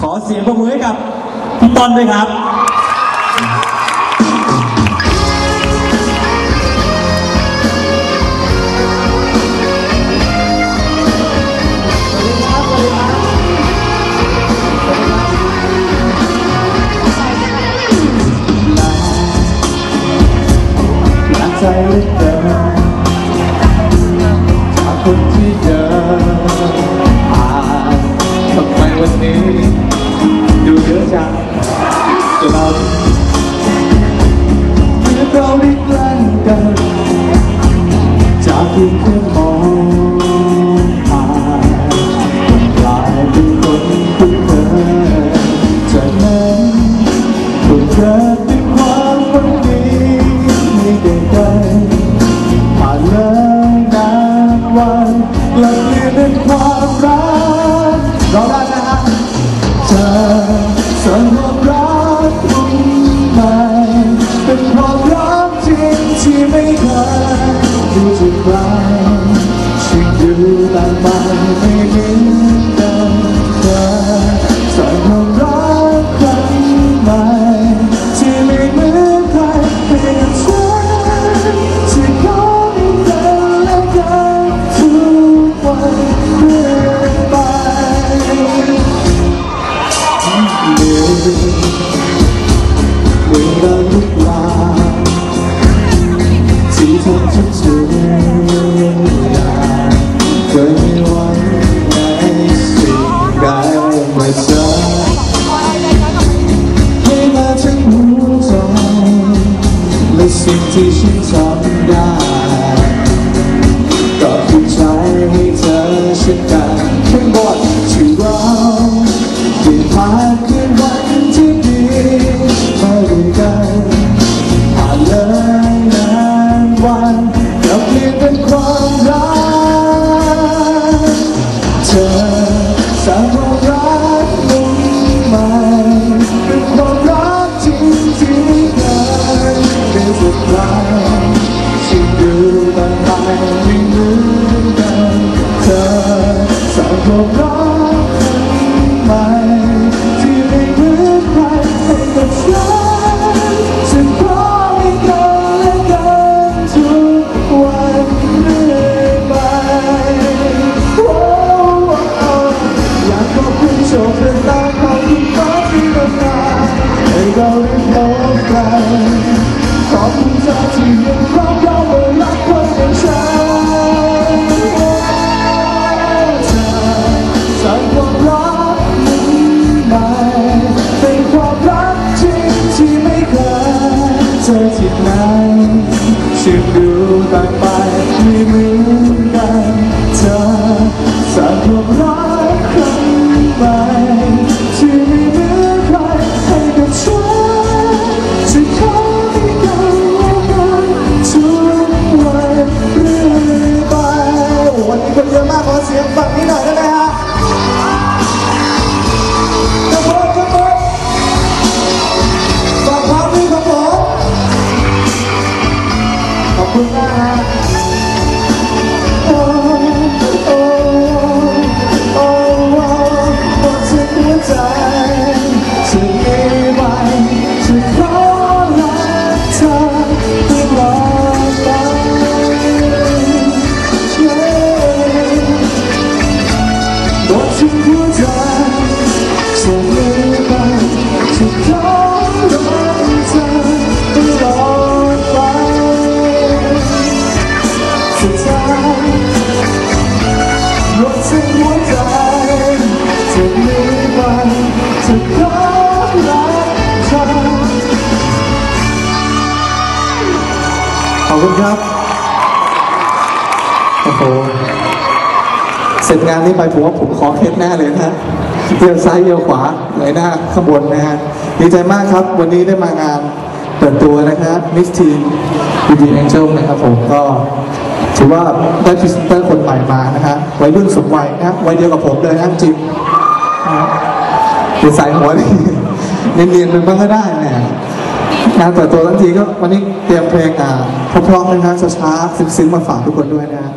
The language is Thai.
ขอเสียงปรบมือให้กับพี่ต้นด้วยครับ ใจเหลือเกินานวักลังเรียนเป็นความรัก และสิ่งที่ฉันทำได้ก็คือใจให้เธอเช่นกันทั้งหมดที่เราเด้ผ่านคืนวัน ที่ยังรักเราและรักคนอย่างฉันโอ้เธอสร้างความรักมุ่งใหม่เป็นความรักจริงที่ไม่เคยเจอที่ไหนฉันดูต่างไปไม่เหมือนกันเธอสร้างความรักครั้งใหม่ คุณครับ โอ้โห เสร็จงานนี้ไปผมว่าผมขอเคล็ดแน่เลยนะเอียวซ้ายเอียวขวาไหลหน้าข้างบนนะฮะ ดีใจมากครับ วันนี้ได้มางานเปิดตัวนะครับมิสทีนบีดีแองเจิลนะครับผมก็ถือว่าได้พรีเซนเตอร์คนใหม่มานะฮะวัยรุ่นสมวัยนะวัยเดียวกับผมเลยนะจิมนะฮะเดี๋ยวใส่หัวนี่เนียนๆเป็นบ้างก็ได้นะฮะ งานเปิดตัวทั้งทีก็วันนี้เตรียมเพลงอ่าเพราะๆนะฮะช้าๆซึ้งๆมาฝากทุกคนด้วยนะฮะ